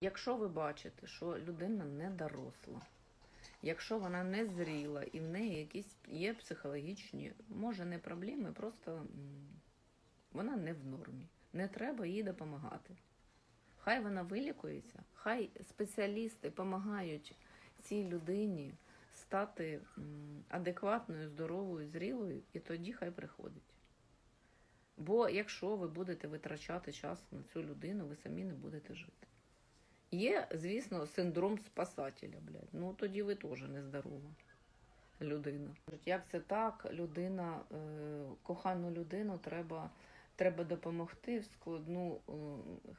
Якщо ви бачите, що людина не доросла, якщо вона не зріла і в неї якісь є психологічні, може не проблеми, просто вона не в нормі. Не треба їй допомагати. Хай вона вилікується, хай спеціалісти допомагають цій людині стати адекватною, здоровою, зрілою, і тоді хай приходить. Бо якщо ви будете витрачати час на цю людину, ви самі не будете жити. Є, звісно, синдром спасателя, блядь. Ну тоді ви теж нездорова людина. Як це так? Людина, е, кохану людину треба, треба допомогти в складну е,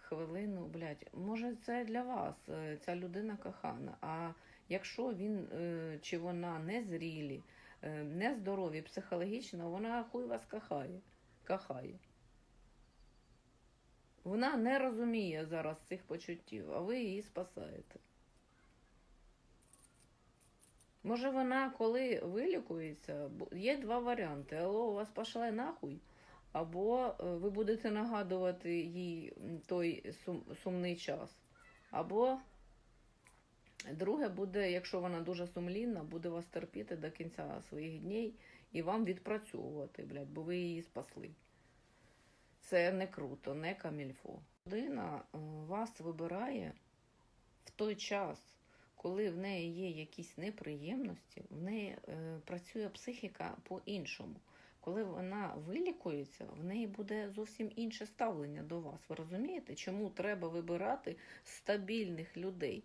хвилину. Блядь, може, це для вас е, ця людина кохана. А якщо він чи вона не зрілі, е, не здорові психологічно, вона хуй вас кохає. кохає. Вона не розуміє зараз цих почуттів, а ви її спасаєте. Може, вона, коли вилікується, є два варіанти. Алло, вас пошли нахуй, або е, ви будете нагадувати їй той сум, сумний час. Або друге буде, якщо вона дуже сумлінна, буде вас терпіти до кінця своїх днів і вам відпрацьовувати, блядь, бо ви її спасли. Це не круто, не камільфо. Людина е, вас вибирає в той час, коли в неї є якісь неприємності, в неї е, працює психіка по-іншому. Коли вона вилікується, в неї буде зовсім інше ставлення до вас. Ви розумієте, чому треба вибирати стабільних людей?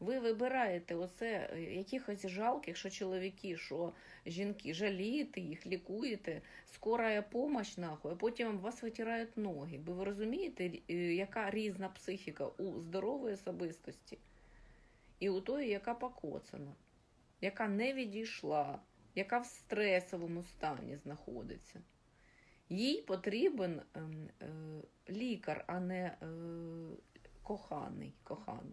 Ви вибираєте оце е, якихось жалких, що чоловіки, що жінки, жалієте їх, лікуєте, скорая помощь, нахуй, а потім вас витирають ноги. Бо ви розумієте, е, яка різна психіка у здорової особистості і у тої, яка покоцана, яка не відійшла, яка в стресовому стані знаходиться. Їй потрібен ем, е, лікар, а не е, коханий, кохана.